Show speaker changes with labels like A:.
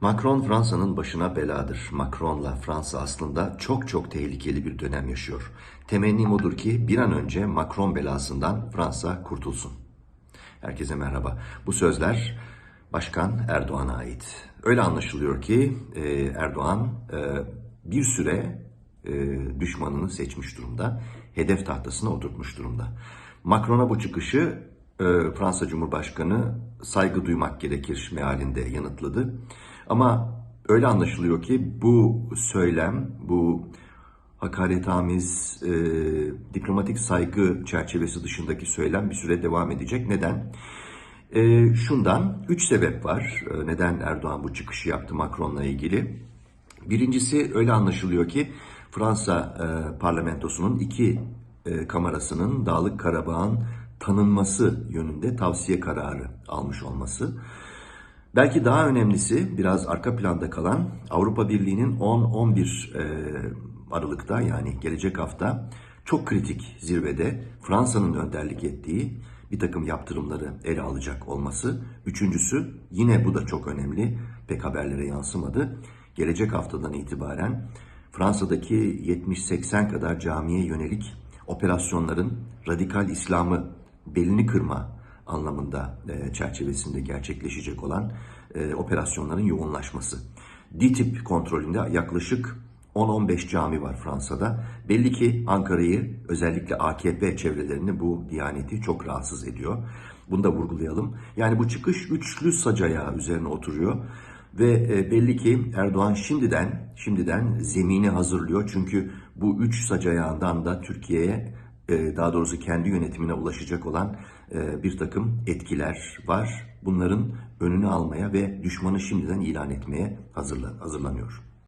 A: Macron Fransa'nın başına beladır. Macron'la Fransa aslında çok çok tehlikeli bir dönem yaşıyor. Temennim odur ki bir an önce Macron belasından Fransa kurtulsun. Herkese merhaba. Bu sözler Başkan Erdoğan'a ait. Öyle anlaşılıyor ki e, Erdoğan e, bir süre e, düşmanını seçmiş durumda. Hedef tahtasına oturtmuş durumda. Macron'a bu çıkışı Fransa Cumhurbaşkanı saygı duymak gerekir mealinde yanıtladı. Ama öyle anlaşılıyor ki bu söylem, bu hakaretamiz, e, diplomatik saygı çerçevesi dışındaki söylem bir süre devam edecek. Neden? E, şundan, üç sebep var. E, neden Erdoğan bu çıkışı yaptı Macron'la ilgili? Birincisi öyle anlaşılıyor ki Fransa e, parlamentosunun iki e, kamerasının Dağlık Karabağ'ın tanınması yönünde tavsiye kararı almış olması. Belki daha önemlisi biraz arka planda kalan Avrupa Birliği'nin 10-11 e, Aralık'ta yani gelecek hafta çok kritik zirvede Fransa'nın önderlik ettiği bir takım yaptırımları ele alacak olması. Üçüncüsü yine bu da çok önemli pek haberlere yansımadı. Gelecek haftadan itibaren Fransa'daki 70-80 kadar camiye yönelik operasyonların radikal İslam'ı belini kırma anlamında e, çerçevesinde gerçekleşecek olan e, operasyonların yoğunlaşması. DİTİP kontrolünde yaklaşık 10-15 cami var Fransa'da. Belli ki Ankara'yı özellikle AKP çevrelerini bu diyaneti çok rahatsız ediyor. Bunu da vurgulayalım. Yani bu çıkış üçlü sacaya üzerine oturuyor. Ve e, belli ki Erdoğan şimdiden şimdiden zemini hazırlıyor. Çünkü bu üç sac ayağından da Türkiye'ye daha doğrusu kendi yönetimine ulaşacak olan e, bir takım etkiler var. Bunların önünü almaya ve düşmanı şimdiden ilan etmeye hazırla, hazırlanıyor.